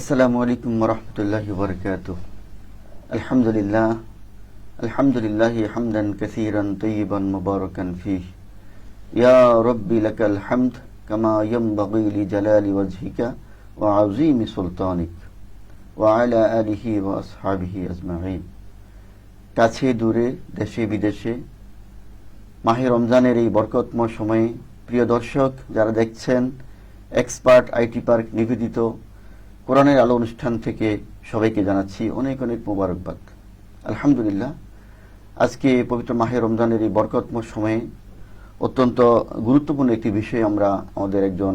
আসসালামু আলাইকুম রহমতুল্লাহ বরকাত আলহামদুলিল্লাহ আলহামদুলিল্লাহ হামদান কাসীরান তৈবান মুবারাকান ফি ইয়া রব্বি লাকাল হামদ কামা ইয়ামবাগি লি জালালি ওয়াজহিকা ওয়া আযীমি সুলতানিক ওয়া আলা আলিহি ওয়া আসহাবিহি আজমাইন কাছে দূরে, দেশে বিদেশে, মাহে রমজানের এই বরকতময় সময়ে প্রিয় দর্শক যারা দেখছেন, এক্সপার্ট আইটি পার্ক নিবেদিত কোরআনের আলো অনুষ্ঠান থেকে সবাইকে জানাচ্ছি অনেক অনেক মোবারকবাদ। আলহামদুলিল্লাহ, আজকে পবিত্র মাহে রমজানের এই বরকতময় সময়ে অত্যন্ত গুরুত্বপূর্ণ একটি বিষয় আমরা আমাদের একজন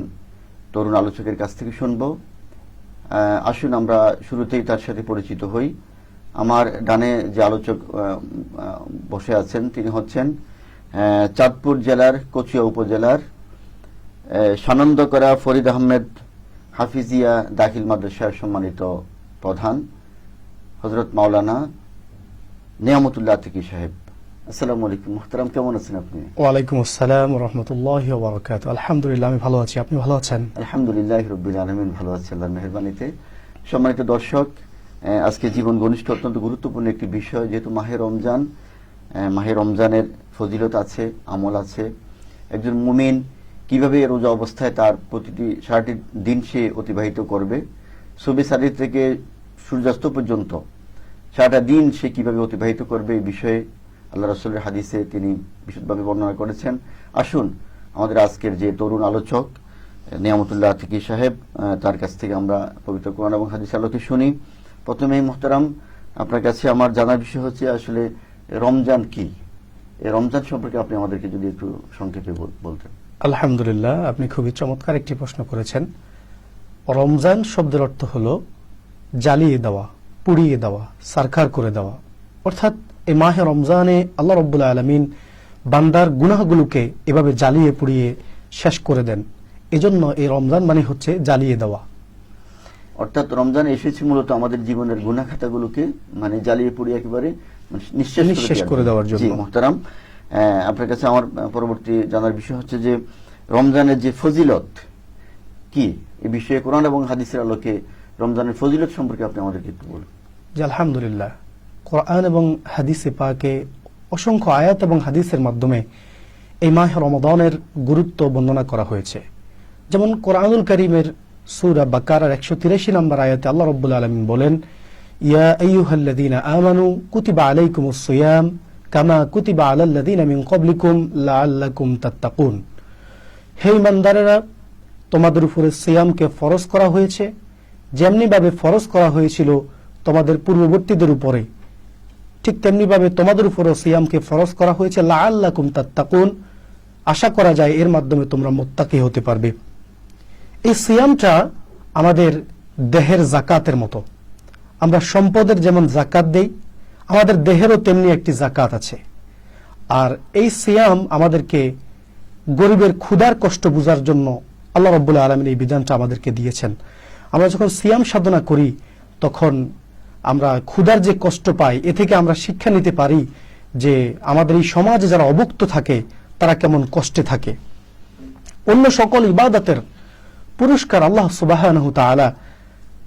তরুণ আলোচকের কাছ থেকে শুনব। আসুন আমরা শুরুতেই তার সাথে পরিচিত হই। আমার ডানে যে আলোচক বসে আছেন, তিনি হচ্ছেন চাঁদপুর জেলার কচুয়া উপজেলার সানন্দকরা ফরিদ আহমেদ হাফিজিয়া দাখিল মাদ্রাসার সম্মানিত প্রধান হজরত মাওলানা নিয়ামতুল্লাহ আতিকি সাহেব। আসসালামু আলাইকুম। মুহতারাম কেমন আছেন আপনি? ওয়ালাইকুম আসসালাম রহমতুল্লাহ বরকাত আলহামদুলিল্লাহ আমি ভালো আছি। আপনি ভালো আছেন? আলহামদুলিল্লাহ রবিল আলমিন ভালো আছে আল্লাহর মেহরবানিতে। সম্মানিত দর্শক আজকে জীবন ঘনিষ্ঠ অত্যন্ত গুরুত্বপূর্ণ একটি বিষয় যেহেতু মাহে রমজান মাহে রমজানের ফজিলত আছে আমল আছে। একজন মুমিন কীভাবে রোজা অবস্থায় তার প্রতিটি সারাটি দিন সে অতিবাহিত করবে? সুবে সারি থেকে সূর্যাস্ত পর্যন্ত সারাটা দিন সে কীভাবে অতিবাহিত করবে এই বিষয়ে আল্লাহ রসুলের হাদিসে তিনি বিশদভাবে বর্ণনা করেছেন। আসুন, আমাদের আজকের যে তরুণ আলোচক, নিয়ামতুল্লাহ আতিকি সাহেব তার কাছ থেকে আমরা পবিত্র কোরআন এবং হাদিস আলোকে শুনি। প্রথমেই, মোহতারাম, আপনার কাছে আমার জানার বিষয় হচ্ছে আসলে রমজান কি? এই রমজান সম্পর্কে আপনি আমাদেরকে যদি একটু সংক্ষেপে বলতেন। আলহামদুলিল্লাহ আপনি খুবই চমৎকার একটি প্রশ্ন করেছেন। রমজান শব্দের অর্থ হলো জ্বালিয়ে দেওয়া পুড়িয়ে দেওয়া সারখার করে দেওয়া। অর্থাৎ এই মাহে রমজানে আল্লাহ রব্বুল্লাহ আলমিন বান্দার গুনাহগুলোকে এভাবে জ্বালিয়ে পুড়িয়ে শেষ করে দেন। এজন্য এই রমজান মানে হচ্ছে জ্বালিয়ে দেওয়া। অর্থাৎ রমজান এসেছে মূলত আমাদের জীবনের গুনা খাতাগুলোকে মানে জ্বালিয়ে পুড়িয়ে একেবারে নিঃশেষ করে দেওয়ার জন্য। মোহতারাম। আপনার কাছে আমার পরবর্তী জানার বিষয় হচ্ছে যে, রমজানের যে ফজিলত, কি? এই বিষয়ে কোরআন এবং হাদিসের আলোকে রমজানের ফজিলত সম্পর্কে আপনি আমাদেরকে একটু বলুন। যে আলহামদুলিল্লাহ। কোরআন এবং হাদিসে পাকে অসংখ্য আয়াত এবং হাদিসের মাধ্যমে এই মাহ রমদানের গুরুত্ব বর্ণনা করা হয়েছে। যেমন কোরআনুল করিমের সুরা বাকারার একশো তিরাশি নম্বর আয়াতে আল্লাহ রব্বুল আলমিন বলেন, ইয়া আমানু কুতিবা আলাইকুমুস সিয়াম কামা কুতিবা আলাল্লাযীনা মিন ক্বাবলিকুম লাআল্লাকুম তাত্তাকুন। হে ইমানদারেরা, তোমাদের উপরে সিয়ামকে ফরজ করা হয়েছে। যেমনিভাবে ফরজ করা হয়েছিল তোমাদের পূর্ববর্তীদের উপরে, ঠিক তেমনিভাবে তোমাদের উপরে সিয়ামকে ফরজ করা হয়েছে। লাআল্লাকুম তাত্তাকুন। আশা করা যায় এর মাধ্যমে তোমরা মোত্তাকি হতে পারবে। এই সিয়ামটা আমাদের দেহের জাকাতের মতো। আমরা সম্পদের যেমন জাকাত দেই আমাদের দেহেরও তেমনি একটি জাকাত আছে। আর এই সিয়াম আমাদেরকে গরিবের ক্ষুধার কষ্ট বুঝার জন্য আল্লাহ রব্বুল্লাহ আলমিন এই বিধানটা আমাদেরকে দিয়েছেন। আমরা যখন সিয়াম সাধনা করি, তখন আমরা ক্ষুধার যে কষ্ট পাই, এ থেকে আমরা শিক্ষা নিতে পারি যে আমাদের এই সমাজে যারা অভুক্ত থাকে, তারা কেমন কষ্টে থাকে। অন্য সকল ইবাদতের পুরস্কার আল্লাহ সুবাহ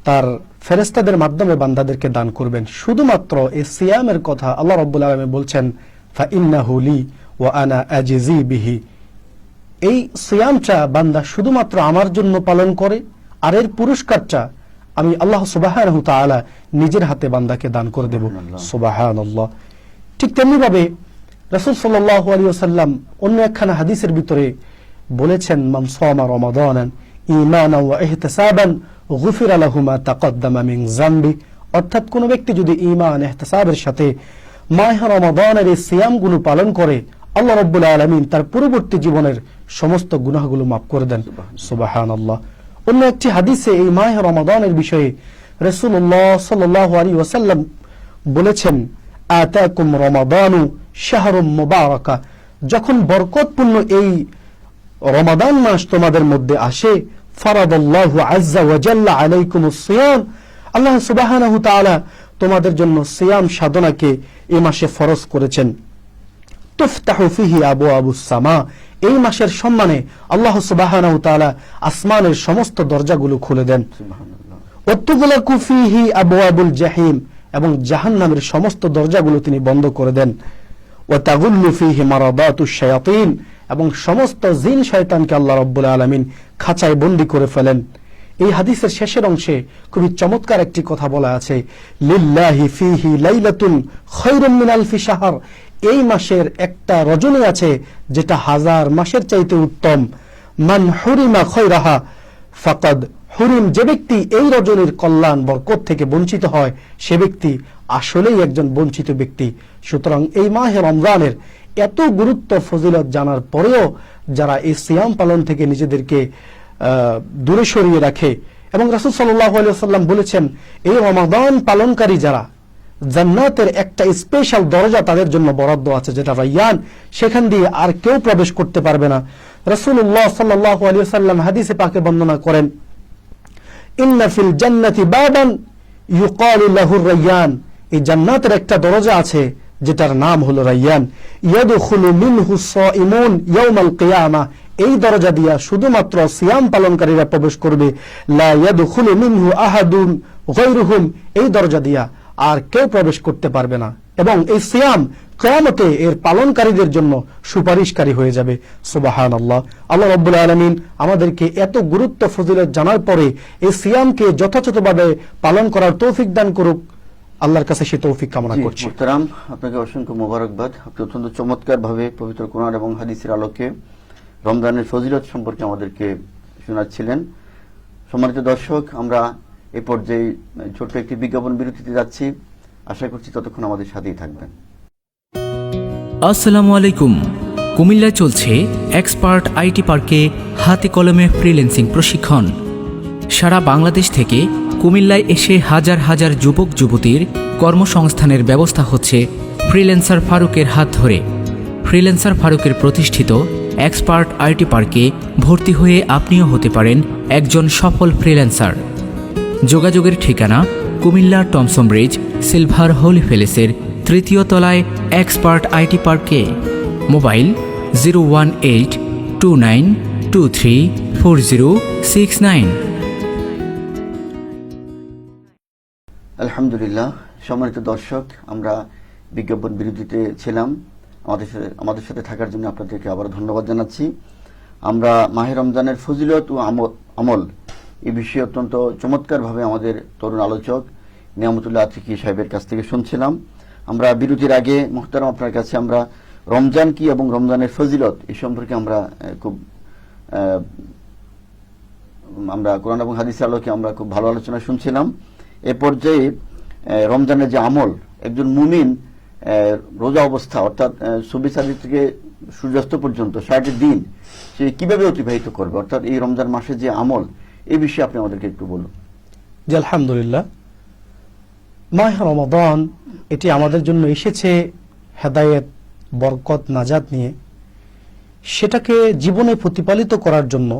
তার ফেরেস্তাদের মাধ্যমে বান্দাদেরকে দান করবেন। শুধুমাত্র এই সিয়ামের কথা আল্লাহ রব্বুল আলমী বলছেন ফা ওয়া আনা আজিজি বিহি। এই সিয়ামটা বান্দা শুধুমাত্র আমার জন্য পালন করে আর এর পুরস্কারটা আমি আল্লাহ সুবাহ নিজের হাতে বান্দাকে দান করে দেব। সুবাহ ঠিক তেমনিভাবে রসুল সাল্লাহ আলী সাল্লাম অন্য একখানা হাদিসের ভিতরে বলেছেন মান সামা রমাদানান ঈমানান ওয়া ইহতিসাবান গুফিরা লাহু মা তাকদ্দামা মিন যামবি অর্থাৎ কোন ব্যক্তি যদি ঈমান ইহতিসাবের সাথে মাহ রমাদানের এই সিয়ামগুলো পালন করে আল্লাহ রাব্বুল আলামিন তার পূর্ববর্তী জীবনের সমস্ত গুনাহগুলো মাফ করে দেন। সুবহানাল্লাহ। অন্য একটি হাদিসে এই মাহ রমাদানের বিষয়ে রাসূলুল্লাহ সাল্লাল্লাহু আলাইহি ওয়াসাল্লাম বলেছেন আতাকুম রমাদানু শাহরুম মুবারাকা। যখন বরকতপূর্ণ এই রমাদান মাস তোমাদের মধ্যে আসে ফারাদাল্লাহু আজ্জা ওয়া আলাইকুমুস সিয়াম। আল্লাহ সুবহানাহু তাআলা তোমাদের জন্য সিয়াম সাধনাকে এই মাসে ফরজ করেছেন। তুফতাহু ফিহি আবু আবু সামা। এই মাসের সম্মানে আল্লাহ সুবহানাহু তাআলা আসমানের সমস্ত দরজাগুলো খুলে দেন। ওত্তুগুলাকু ফিহি আবু আবুল জাহিম এবং জাহান্নামের সমস্ত দরজাগুলো তিনি বন্ধ করে দেন। ও তাগুল্লু ফিহি মারাদাতু শায়াতিন। এবং সমস্ত জিন শয়তানকে আল্লাহ রব্বুল আলামিন খাঁচায় বন্দি করে ফেলেন। এই হাদিসের শেষের অংশে খুবই চমৎকার একটি কথা বলা আছে, লিল্লাহি ফিহি লাইলাতুন খৈরুম মিন আলফি শাহর। এই মাসের একটা রজনী আছে যেটা হাজার মাসের চাইতে উত্তম। মান হুরিমা খৈরাহা ফাকাদ হুরিম। যে ব্যক্তি এই রজনীর কল্যাণ বরকত থেকে বঞ্চিত হয়, সে ব্যক্তি আসলেই একজন বঞ্চিত ব্যক্তি। সুতরাং এই মাহে রমজানের এত গুরুত্ব, ফজিলত জানার পরেও যারা এই সিয়াম পালন থেকে নিজেদেরকে দূরে সরিয়ে রাখে এবং রাসুল সাল্লাম বলেছেন, এই রমাদান পালনকারী যারা জান্নাতের একটা স্পেশাল দরজা তাদের জন্য বরাদ্দ আছে, যেটা রাইয়ান, সেখান দিয়ে আর কেউ প্রবেশ করতে পারবে না। রসুল্লাহ সাল্লাহ আলী সাল্লাম হাদিসে পাকে বর্ণনা করেন, ইন্না ফিল জান্নাতি বাবান ইউকালু রাইয়ান। এই জান্নাতের একটা দরজা আছে, যেটার নাম হলো রাইয়ান। ইয়াদখুলু মিনহু সাইমুন ইয়াউমাল কিয়ামা। এই দরজা দিয়া শুধুমাত্র সিয়াম পালনকারীরা প্রবেশ করবে। লা ইয়াদখুলু মিনহু আহাদুন গায়রুহুম। এই দরজা দিয়া আর কেউ প্রবেশ করতে পারবে না। এবং এই সিয়াম কেয়ামতে এর পালনকারীদের জন্য সুপারিশকারী হয়ে যাবে। সুবাহান আল্লাহ আল্লাহ রব্বুল আলমিন আমাদেরকে এত গুরুত্ব, ফজিলত জানার পরে এই সিয়ামকে যথাযথভাবে পালন করার তৌফিক দান করুক। আল্লাহর কাছে সে তৌফিক কামনা করছি। মোহতারাম আপনাকে অসংখ্য মোবারকবাদ। আপনি অত্যন্ত চমৎকার ভাবে পবিত্র কোরআন এবং হাদিসের আলোকে রমজানের ফজিলত সম্পর্কে আমাদেরকে শোনাচ্ছিলেন। সম্মানিত দর্শক আমরা এ পর্যায়ে ছোট্ট একটি বিজ্ঞাপন বিরতিতে যাচ্ছি। আশা করছি ততক্ষণ আমাদের সাথেই থাকবেন। আসসালামু আলাইকুম। কুমিল্লায় চলছে এক্সপার্ট আইটি পার্কে হাতে কলমে ফ্রিল্যান্সিং প্রশিক্ষণ। সারা বাংলাদেশ থেকে কুমিল্লায় এসে হাজার হাজার যুবক যুবতীর কর্মসংস্থানের ব্যবস্থা হচ্ছে ফ্রিল্যান্সার ফারুকের হাত ধরে। ফ্রিল্যান্সার ফারুকের প্রতিষ্ঠিত এক্সপার্ট আইটি পার্কে ভর্তি হয়ে আপনিও হতে পারেন একজন সফল ফ্রিল্যান্সার। যোগাযোগের ঠিকানা Comilla Tomsom bridge, silver holy ফেলেসের তৃতীয় তলায় এক্সপার্ট আইটি পার্কে। Mobile zero one eight two nine two three four zero six nine. আলহামদুলিল্লাহ, সম্মানিত দর্শক, আমরা বিজ্ঞাপন বিরতিতে ছিলাম। আমাদের সাথে আমাদের সাথে থাকার জন্য আপনাদেরকে আবার ধন্যবাদ জানাচ্ছি। আমরা মাহে রমজানের ফজিলত ও আম- আমল এই বিষয়ে অত্যন্ত চমৎকারভাবে আমাদের তরুণ আলোচক নিয়ামতুল্লাহ আতিকি সাহেবের কাছ থেকে শুনছিলাম। আমরা বিরতির আগে, মোহতারাম আপনার কাছে আমরা রমজান কি এবং রমজানের ফজিলত এই সম্পর্কে আমরা খুব আমরা কোরআন এবং হাদিসের আলোকে আমরা খুব ভালো আলোচনা শুনছিলাম। এ পর্যায়ে রমজানের যে আমল, একজন মুমিন রোজা অবস্থা, অর্থাৎ তারিখ থেকে সূর্যাস্ত পর্যন্ত, ষাটটি দিন, সে কীভাবে অতিবাহিত করবে? অর্থাৎ এই রমজান মাসে যে আমল, এ বিষয়ে আপনি আমাদেরকে একটু বলুন। জি, আলহামদুলিল্লাহ। মাহ রমাদান, এটি আমাদের জন্য এসেছে হেদায়েত, বরকত, নাজাত নিয়ে। সেটাকে জীবনে প্রতিপালিত করার জন্য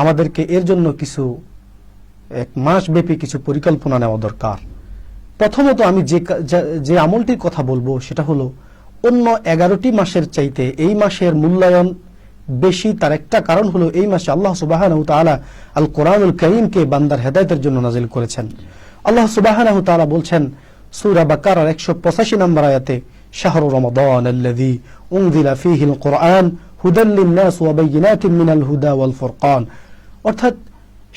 আমাদেরকে এর জন্য কিছু এক মাস ব্যাপী কিছু পরিকল্পনা নেওয়া দরকার। প্রথমত আমি যে যে আমলটির কথা বলব, সেটা হলো, অন্য এগারোটি মাসের চাইতে এই মাসের মূল্যায়ন বেশি। তার একটা কারণ হলো, এই মাসে আল্লাহ সুবাহ আল কোরআনুল করিমকে বান্দার হেদায়তের জন্য নাজিল করেছেন। আল্লাহ সুবাহ বলছেন, সুরা বা বাকার একশো পঁচাশি নম্বর আয়াতে, শাহরু রমাদান আল্লাযী উনজিলা ফীহিল কোরআন হুদাল লিন-নাস ওয়া মিনাল হুদা ওয়াল ফুরকান। অর্থাৎ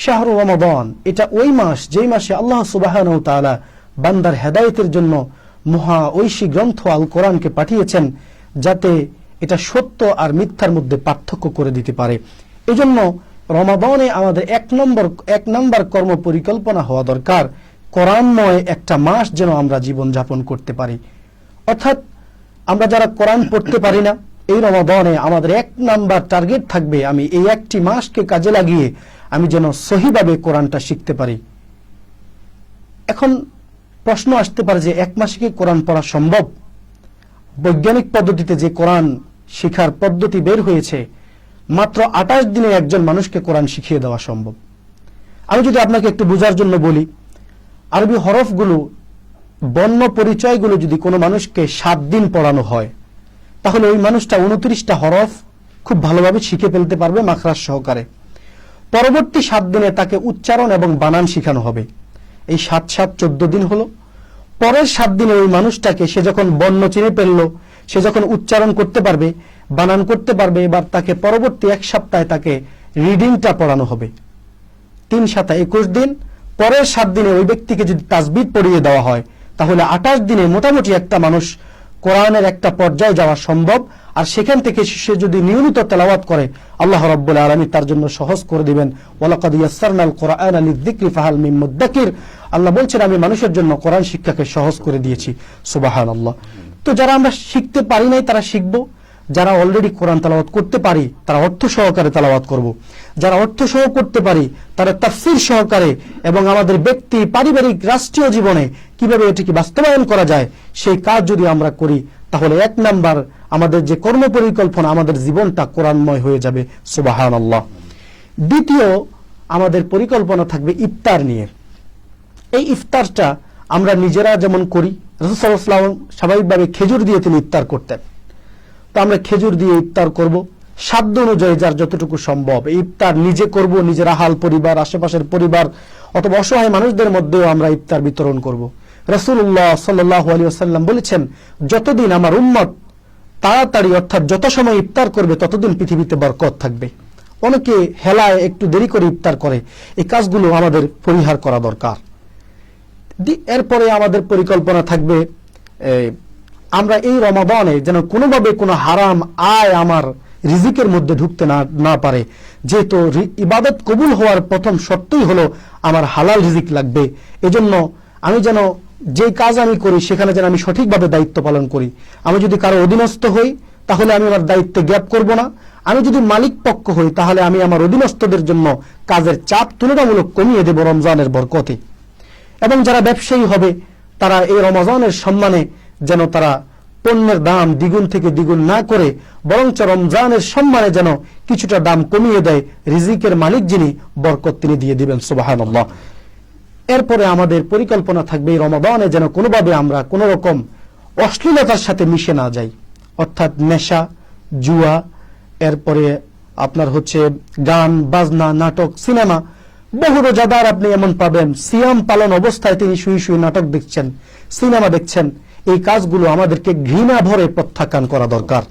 শাহরু রমাদান। এটা ওই মাস, যেই মাসে আল্লাহ সুবাহানহু তাআলা বান্দার হেদায়তের জন্য মহা ঐশী গ্রন্থ আল কোরআনকে পাঠিয়েছেন, যাতে এটা সত্য আর মিথ্যার মধ্যে পার্থক্য করে দিতে পারে। এজন্য রমাদানে আমাদের এক নম্বর এক নম্বর কর্ম পরিকল্পনা হওয়া দরকার। কোরআনময় একটা মাস যেন আমরা জীবন যাপন করতে পারি। অর্থাৎ আমরা যারা কোরআন পড়তে পারি না, এই রমাদানে আমাদের এক নাম্বার টার্গেট থাকবে, আমি এই একটি মাসকে কাজে লাগিয়ে আমি যেন সহিভাবে কোরআনটা শিখতে পারি। এখন প্রশ্ন আসতে পারে যে এক মাসে কি কোরআন পড়া সম্ভব? বৈজ্ঞানিক পদ্ধতিতে যে কোরআন শিখার পদ্ধতি বের হয়েছে, মাত্র আঠাশ দিনে একজন মানুষকে কোরআন শিখিয়ে দেওয়া সম্ভব। আমি যদি আপনাকে একটু বোঝার জন্য বলি, আরবি হরফগুলো, বর্ণ পরিচয়গুলো যদি কোনো মানুষকে সাত দিন পড়ানো হয়, তাহলে ওই মানুষটা উনত্রিশটা হরফ খুব ভালোভাবে শিখে ফেলতে পারবে মাখরাজ সহকারে। পরবর্তী সাত দিনে তাকে উচ্চারণ এবং বানান শেখানো হবে। এই সাত সাত চোদ্দ দিন হলো। পরের সাত দিনে ওই মানুষটাকে সে যখন বর্ণ চিনে ফেলল, সে যখন উচ্চারণ করতে পারবে, বানান করতে পারবে, এবার তাকে পরবর্তী এক সপ্তাহে তাকে রিডিংটা পড়ানো হবে। তিন সাতা একুশ দিন, পরের সাত দিনে ওই ব্যক্তিকে যদি তাজবিদ পড়িয়ে দেওয়া হয়, তাহলে আঠাশ দিনে মোটামুটি একটা মানুষ কোরআনের একটা পর্যায়ে যাওয়া সম্ভব, আর সেখান থেকে শিষ্য যদি নিয়মিত তেলাওয়াত করে, আল্লাহ রব্বুল আলমী তার জন্য সহজ করে দিবেন। ইয়াসসারনাল কোরআন আলী দিকরি ফাহাল আল্লাহ বলছেন, আমি মানুষের জন্য কোরআন শিক্ষাকে সহজ করে দিয়েছি। সুবাহান আল্লাহ তো যারা আমরা শিখতে পারি নাই, তারা শিখব। যারা অলরেডি কোরআন তালাওয়াত করতে পারি, তারা অর্থ সহকারে তালাওয়াত করব। যারা অর্থ সহ করতে পারি, তারা তাফসির সহকারে এবং আমাদের ব্যক্তি, পারিবারিক, রাষ্ট্রীয় জীবনে কীভাবে এটিকে বাস্তবায়ন করা যায়, সেই কাজ যদি আমরা করি, তাহলে এক নাম্বার আমাদের যে কর্ম পরিকল্পনা আমাদের জীবনটা কোরআনময় হয়ে যাবে। সুবাহান আল্লাহ দ্বিতীয় আমাদের পরিকল্পনা থাকবে ইফতার নিয়ে। এই ইফতারটা আমরা নিজেরা যেমন করি রসুসাল্লাম স্বাভাবিকভাবে খেজুর দিয়ে তিনি ইফতার করতেন। তো আমরা খেজুর দিয়ে ইফতার করব। সাধ্য অনুযায়ী যার যতটুকু সম্ভব। ইফতার নিজে করব, নিজের আহাল পরিবার, আশেপাশের পরিবার অথবা অসহায় মানুষদের মধ্যেও আমরা ইফতার বিতরণ করব। রসুল্লাহ সাল্লাহ আলী আসাল্লাম বলেছেন, যতদিন আমার উম্মত তাড়াতাড়ি অর্থাৎ যত সময় ইফতার করবে, ততদিন পৃথিবীতে বরকত থাকবে। অনেকে হেলায় একটু দেরি করে ইফতার করে। এই কাজগুলো আমাদের পরিহার করা দরকার। এরপরে আমাদের পরিকল্পনা থাকবে আমরা এই রমাদানে যেন কোনোভাবে কোনো হারাম আয় আমার রিজিকের মধ্যে ঢুকতে না না পারে। যেহেতু ইবাদত কবুল হওয়ার প্রথম শর্তই হলো আমার হালাল রিজিক লাগবে। এজন্য আমি যেন যে কাজ আমি করি, সেখানে যেন আমি সঠিকভাবে দায়িত্ব পালন করি। আমি যদি কারও অধীনস্থ হই, তাহলে আমি আমার দায়িত্বে গ্যাপ করব না। আমি যদি মালিক পক্ষ হই, তাহলে আমি আমার অধীনস্থদের জন্য কাজের চাপ তুলনামূলক কমিয়ে দেব রমজানের বরকতে। এবং যারা ব্যবসায়ী হবে, তারা এই রমজানের সম্মানে যেন তারা পণ্যের দাম দ্বিগুণ থেকে দ্বিগুণ না করে, বরঞ্চ রমজানের সম্মানে যেন কিছুটা দাম কমিয়ে দেয়, রিজিকের মালিক যিনি বরকত তিনি দিয়ে দিবেন সুবাহান এরপরে আমাদের পরিকল্পনা থাকবে এই রমাদানে যেন কোনোভাবে আমরা কোনো রকম অশ্লীলতার সাথে মিশে না যাই। অর্থাৎ নেশা, জুয়া, এরপরে আপনার হচ্ছে গান, বাজনা, নাটক, সিনেমা, বহু রোজাদার আপনি এমন পাবেন। সিয়াম পালন অবস্থায় তিনি শুয়ে শুয়ে নাটক দেখছেন, সিনেমা দেখছেন। এই কাজগুলো আমাদেরকে ঘৃণা ভরে প্রত্যাখ্যান করা দরকার।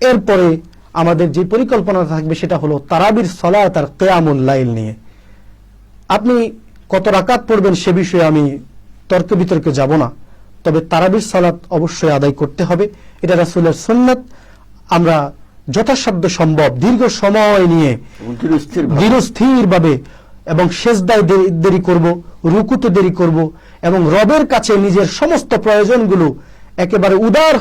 এরপরে আমাদের যে পরিকল্পনা থাকবে সেটা হলো তারাবির সলাত আর কেয়ামুল লাইল নিয়ে। আপনি কত রাকাত পড়বেন সে বিষয়ে আমি তর্ক বিতর্কে যাব না। তবে তারাবির সালাত অবশ্যই আদায় করতে হবে। এটা রাসুলের সুন্নাত। আমরা যথাসাধ্য সম্ভব দীর্ঘ সময় নিয়ে এবং এবং দেরি- দেরি করব রুকুতে দেরি করব এবং রবের কাছে নিজের সমস্ত প্রয়োজনগুলো একেবারে উদার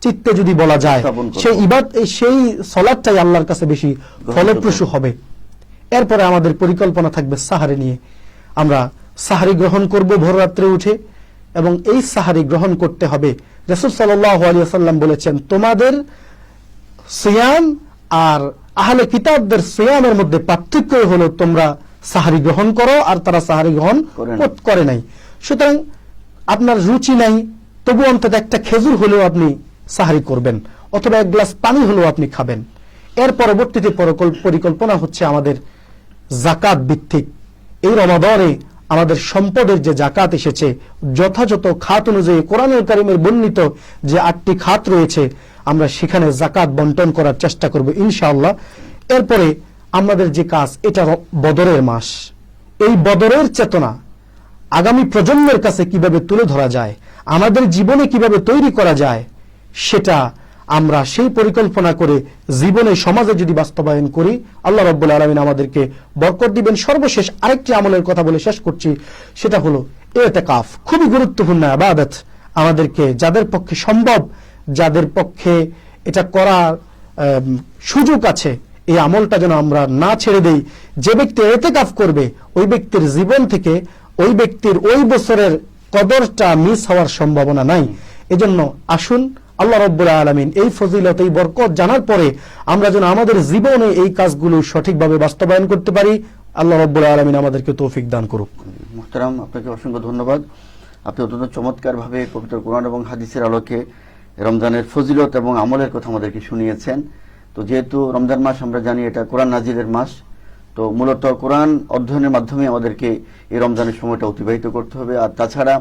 চিত্তে যদি বলা যায় সেই ইবাদ সেই সলাদটাই আল্লাহর কাছে বেশি ফলপ্রসূ হবে। এরপরে আমাদের পরিকল্পনা থাকবে সাহারি নিয়ে। আমরা সাহারি গ্রহণ করব ভোর রাত্রে উঠে এবং এই সাহারি গ্রহণ করতে হবে। রসুল সাল্লাম বলেছেন তোমাদের সিয়াম আর আহলে কিতাবদের সিয়ামের মধ্যে পার্থক্য হলো তোমরা সাহারি গ্রহণ করো আর তারা সাহারি গ্রহণ করে নাই। সুতরাং আপনার রুচি নাই তবু অন্তত একটা খেজুর হলেও আপনি সাহারি করবেন অথবা এক গ্লাস পানি হলেও আপনি খাবেন। এর পরবর্তীতে পরিকল্পনা হচ্ছে আমাদের জাকাত ভিত্তিক। এই রমাদনে আমাদের সম্পদের যে জাকাত এসেছে যথাযথ খাত অনুযায়ী কোরআনুল কারিমের বর্ণিত যে আটটি খাত রয়েছে আমরা সেখানে জাকাত বন্টন করার চেষ্টা করব ইনশাআল্লাহ। এরপরে আমাদের যে কাজ, এটা বদরের মাস। এই বদরের চেতনা আগামী প্রজন্মের কাছে কীভাবে তুলে ধরা যায়, আমাদের জীবনে কীভাবে তৈরি করা যায়, সেটা আমরা সেই পরিকল্পনা করে জীবনে, সমাজে যদি বাস্তবায়ন করি, আল্লাহ রব্বুল আলমিন আমাদেরকে বরকত দিবেন। সর্বশেষ আরেকটি আমলের কথা বলে শেষ করছি, সেটা হলো এতেকাফ। খুবই গুরুত্বপূর্ণ আবাদত আমাদেরকে, যাদের পক্ষে সম্ভব, যাদের পক্ষে এটা করার সুযোগ আছে এই আমলটা যেন আমরা না ছেড়ে দেই। যে ব্যক্তি এতেকাফ করবে, ওই ব্যক্তির জীবন থেকে ওই ব্যক্তির ওই বছরের কদরটা মিস হওয়ার সম্ভাবনা নাই। এজন্য আসুন, আল্লাহ রব্বুল আলমিন এই ফজিলত, এই বরকত জানার পরে আমরা যেন আমাদের জীবনে এই কাজগুলো সঠিকভাবে বাস্তবায়ন করতে পারি। আল্লাহ রব্বুল আলমিন আমাদেরকে তৌফিক দান করুক। মুহতারাম, আপনাকে অসংখ্য ধন্যবাদ। আপনি অত্যন্ত চমৎকার ভাবে পবিত্র কোরআন এবং হাদিসের আলোকে রমজানের ফজিলত এবং আমলের কথা আমাদেরকে শুনিয়েছেন। তো যেহেতু রমজান মাস আমরা জানি এটা কোরআন নাজিরের মাস তো মূলত কোরআন অধ্যয়নের মাধ্যমে আমাদেরকে এই রমজানের সময়টা অতিবাহিত করতে হবে আর তাছাড়া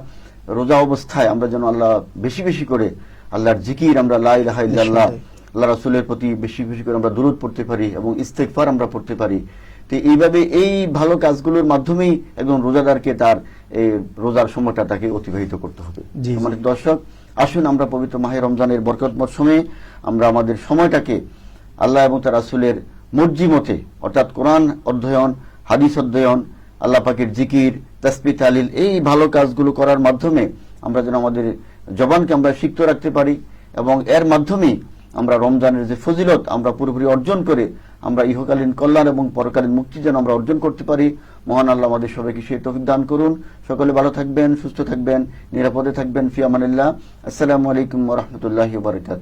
রোজা অবস্থায় আমরা যেন আল্লাহ বেশি বেশি করে আল্লাহর জিকির আমরা লা ইলাহা ইল্লাল্লাহ নিঃসন্দেহে। আল্লাহ রাসূলের প্রতি বেশি বেশি করে আমরা দূরত পড়তে পারি এবং ইস্তেগফার আমরা পড়তে পারি তো এইভাবে এই ভালো কাজগুলোর মাধ্যমেই একজন রোজাদারকে তার এই রোজার সময়টা তাকে অতিবাহিত করতে হবে। আমাদের দর্শক আসুন আমরা পবিত্র মাহে রমজানের বরকত মরশুমে আমরা আমাদের সময়টাকে আল্লাহ এবং তার রাসূলের মর্জি মতে, অর্থাৎ কোরআন অধ্যয়ন, হাদিস অধ্যয়ন, আল্লাহ পাকের জিকির তাসবি তালিল এই ভালো কাজগুলো করার মাধ্যমে আমরা যেন আমাদের জবানকে আমরা সিক্ত রাখতে পারি এবং এর মাধ্যমে আমরা রমজানের যে ফজিলত আমরা পুরোপুরি অর্জন করে আমরা ইহকালীন কল্যাণ এবং পরকালীন মুক্তি যেন আমরা অর্জন করতে পারি। মহান আল্লাহ আমাদের সবাইকে সেই তৌফিক দান করুন। সকলে ভালো থাকবেন, সুস্থ থাকবেন, নিরাপদে থাকবেন। ফিয়ামানিল্লাহ আসসালামু আলাইকুম রহমতুল্লাহ বারকাত